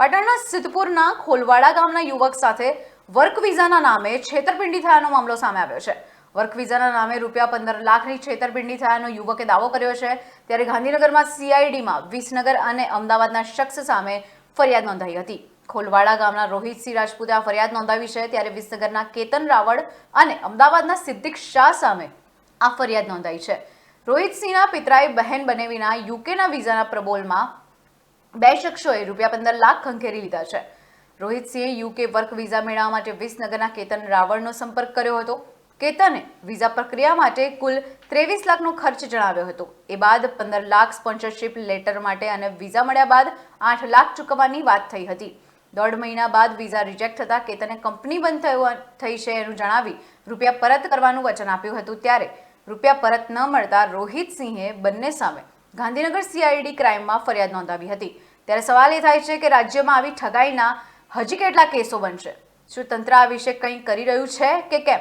પાટણના સિદ્ધપુરના ખોલવાડા ગામના યુવક સાથે વર્ક વિઝાના નામે છેતરપિંડી થયાનો મામલો સામે આવ્યો છે. વર્ક વિઝાના નામે રૂપિયા પંદર લાખની છેતરપિંડી થયાનો યુવકે દાવો કર્યો છે. ત્યારે ગાંધીનગરમાં સીઆઈડીમાં વિસનગર અને અમદાવાદના શખ્સ સામે ફરિયાદ નોંધાઈ હતી. ખોલવાડા ગામના રોહિતસિંહ રાજપૂતે આ ફરિયાદ નોંધાવી છે. ત્યારે વિસનગરના કેતન રાવળ અને અમદાવાદના સિદ્ધિક શાહ સામે આ ફરિયાદ નોંધાઈ છે. રોહિતસિંહના પિતરાએ બહેન બનેવીના યુકેના વિઝાના પ્રબોલમાં બે શખ્સોએ રૂપિયા પંદર લાખ ખંખેરી લીધા છે. રોહિત સિંહે યુકે વર્ક વિઝા મેળવવા માટે વિસનગરના કેતન રાવળનો સંપર્ક કર્યો હતો. કેતને વિઝા પ્રક્રિયા માટે કુલ ત્રેવીસ લાખનો ખર્ચ જણાવ્યો હતો. એ બાદ પંદર લાખ સ્પોન્સરશિપ લેટર માટે અને વિઝા મળ્યા બાદ આઠ લાખ ચૂકવવાની વાત થઈ હતી. દોઢ મહિના બાદ વિઝા રિજેક્ટ થતાં કેતને કંપની બંધ થયો થઈ છે એનું જણાવી રૂપિયા પરત કરવાનું વચન આપ્યું હતું. ત્યારે રૂપિયા પરત ન મળતા રોહિત સિંહે બંને સામે ગાંધીનગર સીઆઈડી ક્રાઇમમાં ફરિયાદ નોંધાવી હતી. ત્યારે સવાલ એ થાય છે કે રાજ્યમાં આવી ઠગાઈના હજી કેટલા કેસો બનશે? શું તંત્ર આ વિશે કંઈ કરી રહ્યું છે કે કેમ?